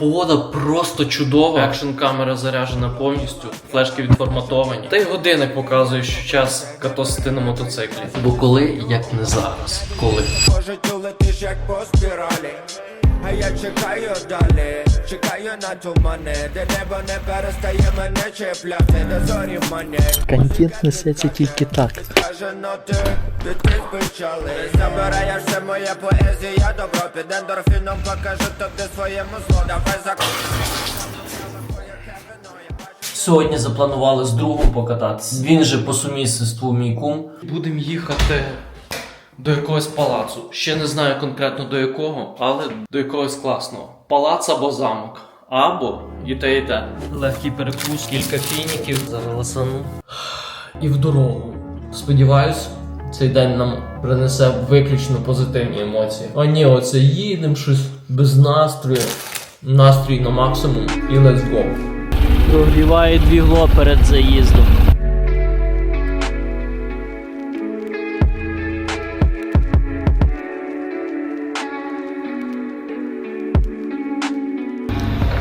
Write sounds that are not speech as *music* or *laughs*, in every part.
Погода просто чудова. Екшн камера заряджена повністю, флешки відформатовані. Та й години показує, що час катосити на мотоциклі. Бо коли, як не зараз. Коли? По життю летиш як по спіралі. А я чекаю далі, чекаю на тумани, де небо не перестає мене чіпляти, де зорі манять. Контент несеться тільки так. Скажено ти, від них печали Забираєш все моє поезія, добро під ендорфіном покажу тобі своєму зло, давай за Сьогодні запланували з другом покататися. Він же по сумісництву мій кум. Будемо їхати до якогось палацу. Ще не знаю конкретно до якого, але до якогось класного. Палац або замок. Або і те, і те. Легкий перекус, кілька фініків. Зараз ласану. І в дорогу. Сподіваюсь, цей день нам принесе виключно позитивні емоції. А ні, оце їдемо щось без настрою. Настрій на максимум і let's go. Прогріває двігло перед заїздом.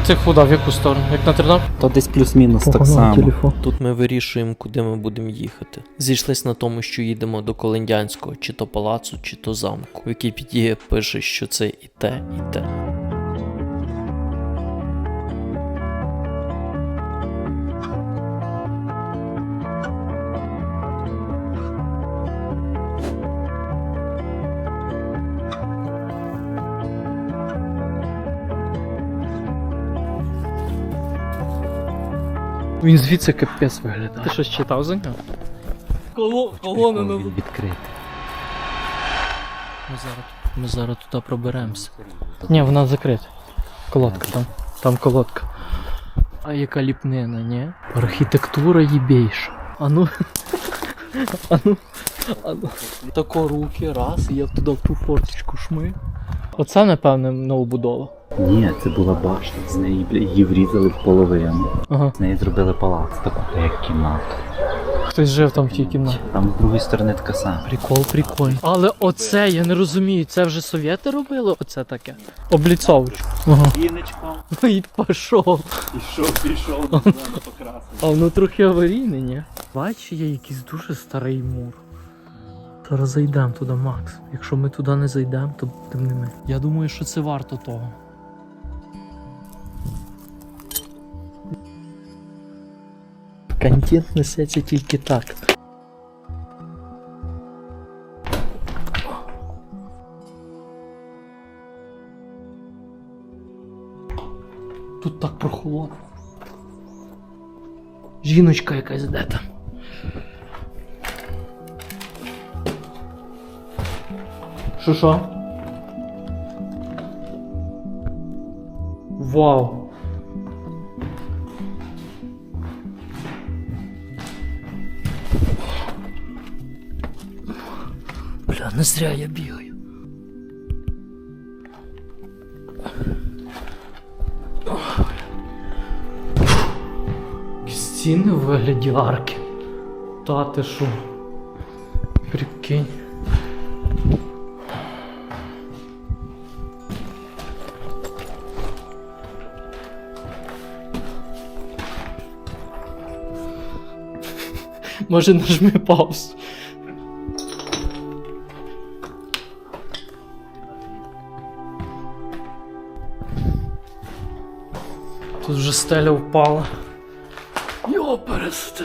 Це куди, в яку сторону? Як на Тернопіль? То десь плюс-мінус так само. Тут ми вирішуємо, куди ми будемо їхати. Зійшлись на тому, що їдемо до Колендянського, чи то палацу, чи то замку. Вікіпедія пише, що це і те, і те. Він звідси капець виглядає. Ти щось читав за нього? Коло, колону на Він відкритий. Ми зараз, ми зараз туди проберемося. Ні, вона закрита. Колодка там. Там колодка. А яка ліпнина, ні? Архітектура їбейша. А ну. А ну. А ну. Тако руки, раз, і я Туди в ту форточку шми. Оце, напевне, новобудова. Ні, це була башта. З неї бля, її врізали в половину. Ага. З неї зробили палац, таку як кімнату. Хтось жив там в тій кімнаті. Там з другої сторони така сама. Прикол, прикольно. Але оце, я не розумію, це вже совєти робили? Оце таке. Обліцовочку. Ага. Віночком Від пішов. пішов, пішов, покрасив. А воно трохи аварійне, ні? Бач, є якийсь дуже старий мур. Зараз зайдемо туди, Макс. Якщо ми туди не зайдемо, то тим не ми. Я думаю, що це варто того. Контент несеться тільки так. Тут так прохолодно. Жіночка якась де там. Що що? Вау. Не зря я бігаю. Стіни в вигляді арки. Та ти що? Прикинь. Може нажми паузу. Вже стеля впала. Йо, пересте.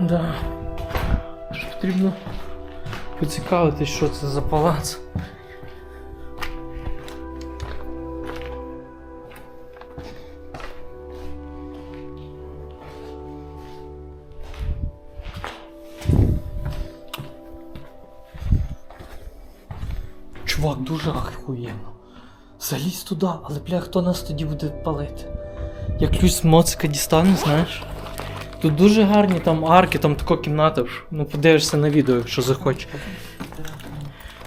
Да. Ж потрібно поцікавитись, що це за палац. Чувак, дуже охуєнно. Залізь туди, але бля, хто нас тоді буде палити? Я ключ моцика дістану, знаєш. Тут дуже гарні там арки, там така кімната. Ну, подивишся на відео, якщо захочеш.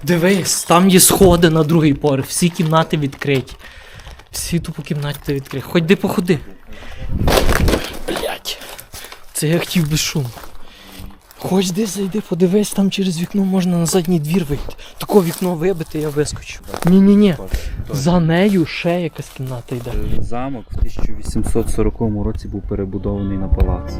Дивись, там є сходи на другий поверх, всі кімнати відкриті. Всі тупо кімнати відкриті. Хоч де походи. Блять. Це я хотів без шуму. Хоч десь зайди, подивись, там через вікно можна на задній двір вийти. Таке вікно вибити, я вискочу. Ні-ні-ні. За нею ще якась кімната йде. Замок в 1840 році був перебудований на палац.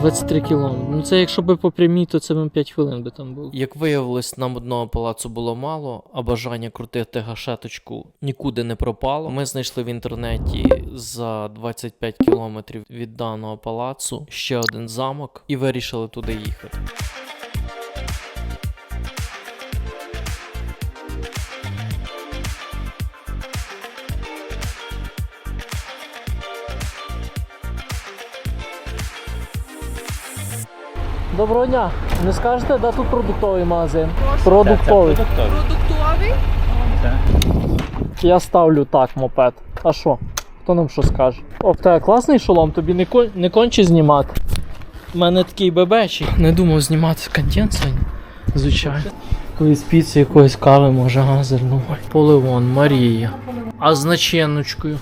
23 кілометри. Ну це якщо би по прямій, то це би 5 хвилин би там було. Як виявилось, нам одного палацу було мало, а бажання крутити гашеточку нікуди не пропало. Ми знайшли в інтернеті за 25 кілометрів від даного палацу ще один замок і вирішили туди їхати. Доброго дня. Не скажете, де тут продуктовий магазин? Продуктовий. Продуктовий? Я ставлю так мопед. А що? Хто нам що скаже? О, в тебе класний шолом, тобі не, кон... не конче знімати. У мене такий бебечий. Не думав знімати контент сьогодні. Звичайно. Колись піци якоїсь кави, може, газерну. Поливон, Марія. А з начиночкою.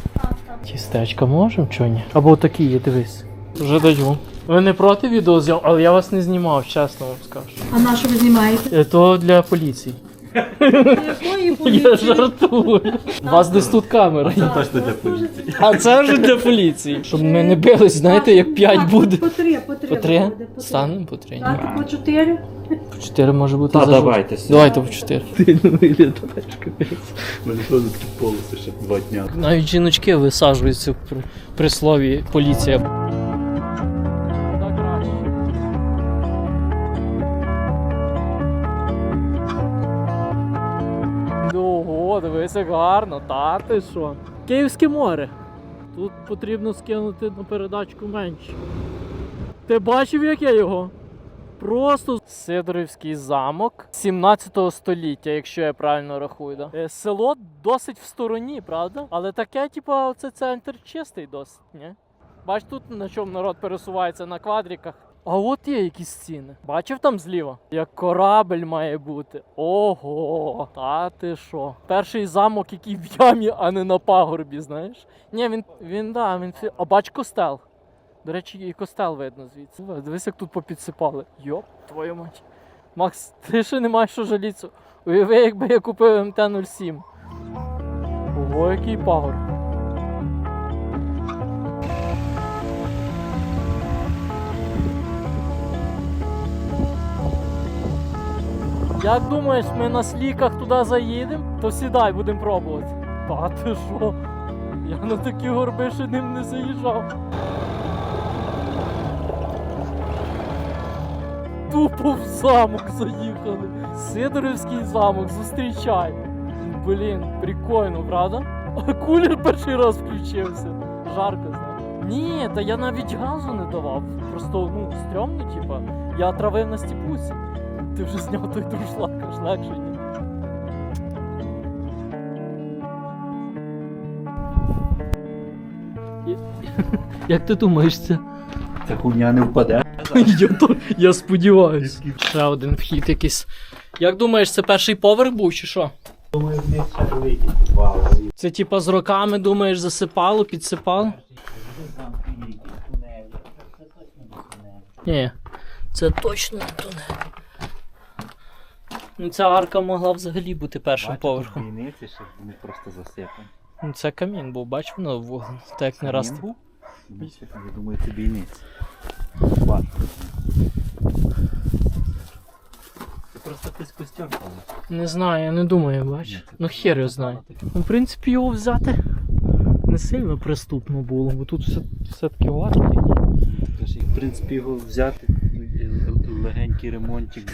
Тістечка можемо чи ні? Або такі є, дивись. Вже даю. Ви не проти відео зйом, але я вас не знімав, чесно вам скажу. А на що ви знімаєте? Е, То для поліції. Якої *laughs* Я поліції? жартую. У вас десь тут камера. Точно для поліції. А це вже для поліції. Щоб ми не бились, знаєте, як п'ять Так, буде. По три, по три. По три? буде, по. Станемо по три. Ні. Так, по чотири. По чотири може бути. Та за жовт. давайте. Давайте по чотири. Ти не виглядаєш капець. Мене теж такі полоси ще два дня. Навіть жіночки висаджуються при, при слові поліція. Як гарно, та ти що? Київське море. Тут потрібно скинути на передачку менше. Ти бачив, яке його? Просто Сидорівський замок 17 століття, якщо я правильно рахую. Да? Е, Село досить в стороні, правда? Але таке, типу, це центр чистий досить, ні? Бач тут на чому народ пересувається на квадриках. А от є якісь стіни. Бачив там зліва? Як корабель має бути. Ого, та ти що? Перший замок, який в ямі, а не на пагорбі, знаєш? Ні, він, він, да, він. А бач костел. До речі, і костел видно звідси. Дивись, як тут попідсипали. Йоп, твою мать. Макс, ти ще не маєш що жалітися. Уяви, якби я купив МТ-07. Ого, який пагор. Як думаєш, ми на сліках туди заїдемо, то сідай, будемо пробувати. Та ти що? Я на такі горби ще ним не заїжджав. Тупо в замок заїхали. Сидорівський замок, зустрічай. Блін, прикольно, правда? А кулер перший раз включився. Жарко знаю. Ні, та я навіть газу не давав. Просто ну, стрьомно, типа. Я травив на стіпусі. Ти вже зняв той друшлак, аж легше ні. Як ти думаєш це? Ця хуйня не впаде. Я, то, я сподіваюся. Ще один вхід якийсь. Як думаєш, це перший поверх був чи що? Думаю, в них ще. Вау. Це типа з роками, думаєш, засипало, підсипало? Ні, це точно не тунель. Ну, ця арка могла взагалі бути першим поверхом. Бійниці ще вони просто засипані. Ну, Це камін був, бач, воно вуглено. Так як не раз. Камін? Більше, Я думаю, це бійниці. Бачу. Це просто хтось костюм палив. Не знаю, я не думаю, бач. Ну хер його знає. Ну, в принципі, його взяти не сильно приступно було, бо тут все, все-таки важко. В принципі, його взяти, легенький ремонтик,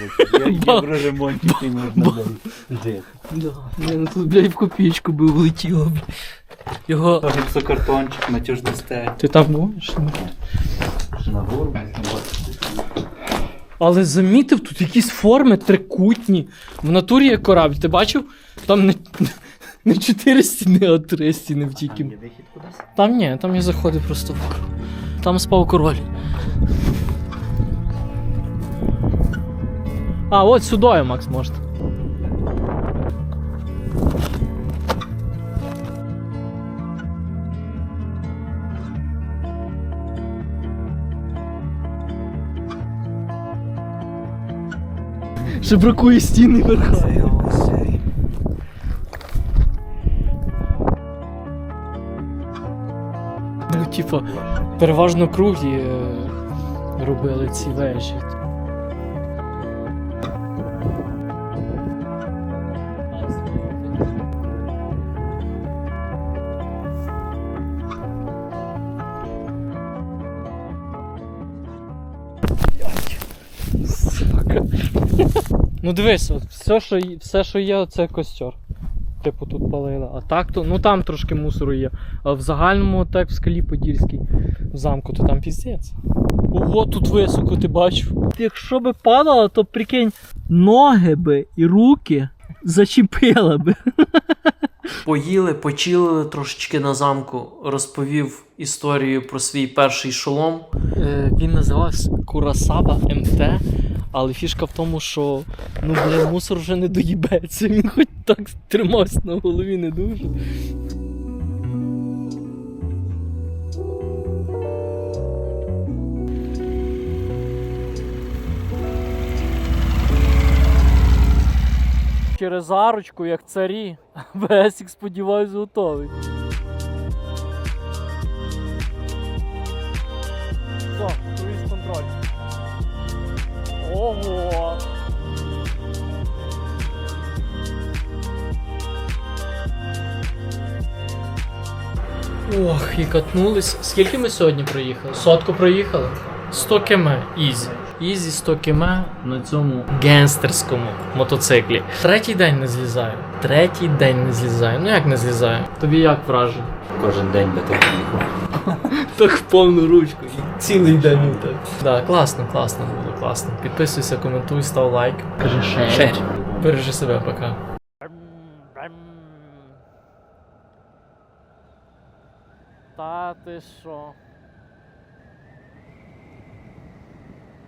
євроремонтик і можна жити. Да. Ну тут, блядь, в копійку би влетіло. Його. Гіпсокартончик, натяжна стель. Ти там будеш? Нагору, можна Але замітив, тут якісь форми трикутні. В натурі є корабль. Ти бачив? Там не, *laughs* не чотири стіни, а три стіни в тільки. Є вихід кудись? Там ні, там я заходив просто в. Там спав король. А, от сюди, Макс, можете. Ще бракує стіни верха. Ну, типа, переважно круглі е, робили ці вежі. Ну дивись, от все, що, все, що є, це костер. Типу тут палили. А так то, ну там трошки мусору є. А в загальному, так в скалі Подільській, в замку, то там піздець. Ого, тут високо ти бачив. Якщо би падало, то прикинь, ноги би і руки зачепила би. *laughs* Поїли, почилили трошечки на замку, розповів історію про свій перший шолом. Е, він називався Курасаба МТ, але фішка в тому, що ну, бля, мусор вже не доїбеться. Він хоч так тримався на голові не дуже. Через арочку, як царі, *laughs* Бесік, сподіваюсь, готовий. Все, круїз контроль. Ого! Ох, і катнулись. Скільки ми сьогодні проїхали? Сотку проїхали? 100 км. Ізі. Ізі 100 км на цьому генстерському мотоциклі. Третій день не злізаю. Третій день не злізаю. Ну як не злізаю? Тобі як враження? Кожен день так їхав. *laughs* Так в повну ручку. І цілий день так. Да, класно, класно було, класно. Підписуйся, коментуй, став лайк. Кажи шер. Бережи себе, пока. Та ти що?